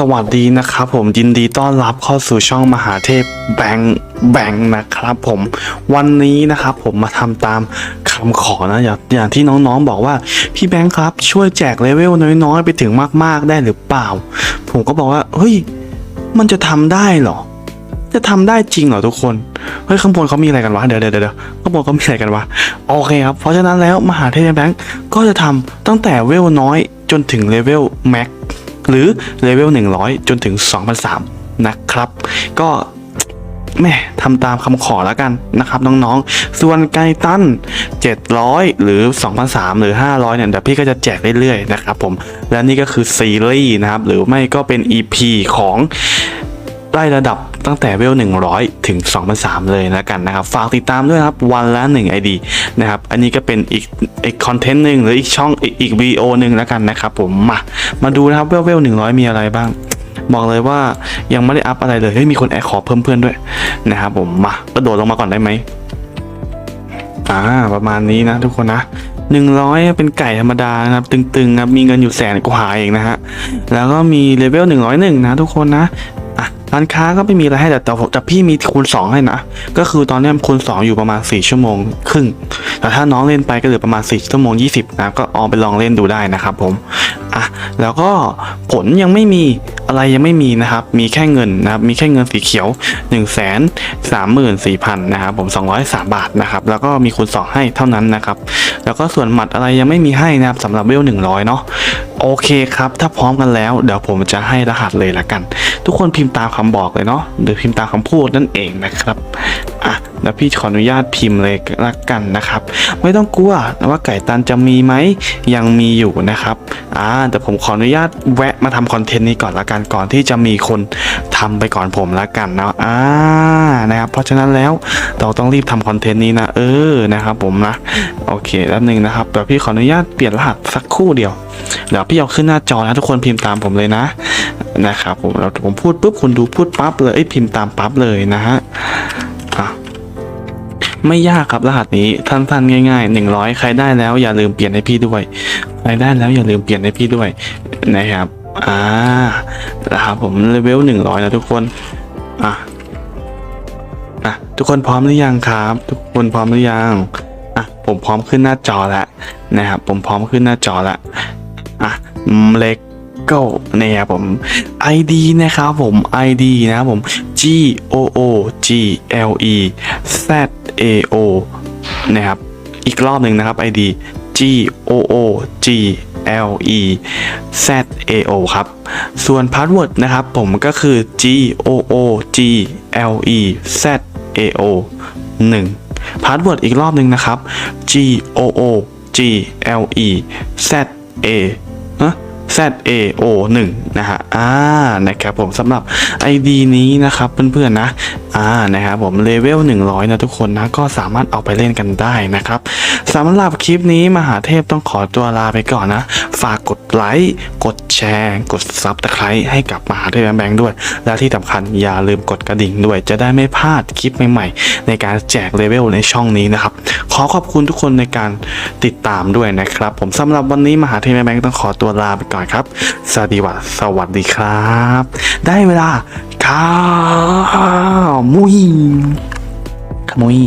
สวัสดีนะครับผมยินดีต้อนรับเข้าสู่ช่องมหาเทพแบงแบงนะครับผมวันนี้นะครับผมมาทำตามคำขอนะอย่างอย่างที่น้องๆบอกว่าพี่แบงค์ครับช่วยแจกเลเวลน้อยๆ ไปถึงมากๆได้หรือเปล่า ผมก็บอกว่าเฮ้ยมันจะทำได้เหรอ จะทำได้จริงเหรอทุกคนเฮ้ยข้างบนเขามีอะไรกันวะเดี๋ยวเดี๋ยวเดี๋ยวข้างบนเขามีอะไรกันวะโอเคครับเพราะฉะนั้นแล้วมหาเทพแบงค์ก็จะทำตั้งแต่เวลน้อยจนถึงเลเวลแม็ก หรือเลเวล100 จนถึง 2003 นะครับ ก็แม่ทำตามคำขอแล้วกันนะครับน้องๆ ส่วนไกตัน 700 หรือ 2003หรือ 500 เนี่ยเดี๋ยวพี่ก็จะแจกเรื่อยๆนะครับผมและนี่ก็คือซีรีส์นะครับ หรือไม่ก็เป็น EP ของไล่ระดับ ตั้งแต่เวล 100 ถึง 2003 เลยแล้วกันนะครับ ฝากติดตามด้วยครับวันละ1 ID นะครับ อันนี้ก็เป็นอีกอีกคอนเทนต์หนึ่งหรืออีกช่องอีกอีกวีโอหนึ่งแล้วกันนะครับผมมามาดูนะครับเวลเวล100 มีอะไรบ้าง บอกเลยว่ายังไม่ได้อัพอะไรเลยเฮ้ยมีคนแอดขอเพิ่มเพื่อนด้วยนะครับผมมากระโดดลงมาก่อนได้ไหมอ่าประมาณนี้นะทุกคนนะหนึ่งร้อยเป็นไก่ธรรมดานะครับ ตึงๆครับมีเงินอยู่แสนกว่าเองนะฮะแล้วก็มีเลเวลหนึ่งร้อยหนึ่งนะทุกคนนะ ร้านค้าก็ไม่มีอะไรให้แต่แต่แต่พี่มีคูณสองให้นะ ก็คือตอนนี้คูณสองอยู่ประมาณสี่ชั่วโมงครึ่ง แต่ถ้าน้องเล่นไปก็เหลือประมาณ 4 ชั่วโมง 20 นะ ก็ออมไปลองเล่นดูได้นะครับผม อะ แล้วก็ผลยังไม่มีอะไรยังไม่มีนะครับ มีแค่เงินนะครับ มีแค่เงินสีเขียว 1 3 4 0 0 0นะครับ ผม 203 บาทนะครับ แล้วก็มีคูณ2ให้เท่านั้นนะครับ แล้วก็ส่วนหมัดอะไรยังไม่มีให้นะครับสำหรับเวล100 เนาะ โอเคครับ ถ้าพร้อมกันแล้ว เดี๋ยวผมจะให้รหัสเลยละกัน ทุกคนพิมพ์ตามคำบอกเลยเนาะ หรือพิมพ์ตามคำพูดนั่นเองนะครับอะแล้วพี่ขออนุญาตพิมพ์เลยละกันนะครับ ไม่ต้องกลัวว่าไก่ตันจะมีไหมยังมีอยู่นะครับอ่าแต่ผมขออนุญาตแวะ มาทำคอนเทนต์นี้ก่อนละกันก่อนที่จะมีคนทำไปก่อนผมละกันนะอ่านะครับเพราะฉะนั้นแล้วเราต้องรีบทำคอนเทนต์นี้นะเออนะครับผมนะโอเคแล้วหนึ่งนะครับเดี๋ยวพี่ขออนุญาตเปลี่ยนรหัสสักคู่เดียวเดี๋ยวพี่เอาขึ้นหน้าจอนะทุกคนพิมพ์ตามผมเลยนะนะครับผมแล้วผมพูดปุ๊บคุณดูพูดปั๊บเลยพิมพ์ตามปั๊บเลยนะฮะไม่ยากครับรหัสนี้สั้นๆง่ายๆหนึ่งร้อยใครได้แล้วอย่าลืมเปลี่ยนให้พี่ด้วย ใครได้แล้วอย่าลืมเปลี่ยนให้พี่ด้วยนะครับ อ่านะครับผมเลเวลหนึ่งร้อยนะทุกคน อะอะทุกคนพร้อมหรือยังครับ ทุกคนพร้อมหรือยังอะผมพร้อมขึ้นหน้าจอแล้วนะครับผมพร้อมขึ้นหน้าจอแล้วอะเล็กก็เนี่ยผม ID นะครับผม ID นะครับผม G O O G L E Z A O นะครับอีกรอบหนึ่งนะครับ ID G O O G L E Z A O ครับ ส่วนพาสเวิร์ดนะครับผมก็คือ G O O G L E Z A O 1พาสเวิร์ดอีกรอบหนึ่งนะครับ G O O G L E Z A ฮะ Z A O 1 นะฮะ อ่า นะครับผมสำหรับ ID นี้นะครับเพื่อนๆนะ อ่านะครับผมเลเวล100 นะทุกคนนะ ก็สามารถเอาไปเล่นกันได้นะครับสำหรับคลิปนี้มหาเทพต้องขอตัวลาไปก่อนนะ ฝากกดไลค์กดแชร์ กดซับตะไคร้ให้กับมหาเทพแบงค์ด้วย และที่สำคัญอย่าลืมกดกระดิ่งด้วย จะได้ไม่พลาดคลิปใหม่ๆ ในการแจกเลเวลในช่องนี้นะครับ ขอขอบคุณทุกคนในการติดตามด้วยนะครับ ผมสำหรับวันนี้มหาเทพแบงค์ต้องขอตัวลาไปก่อนครับ สวัสดีวัสสวัสดีครับ ได้เวลาข้ามุยขมุย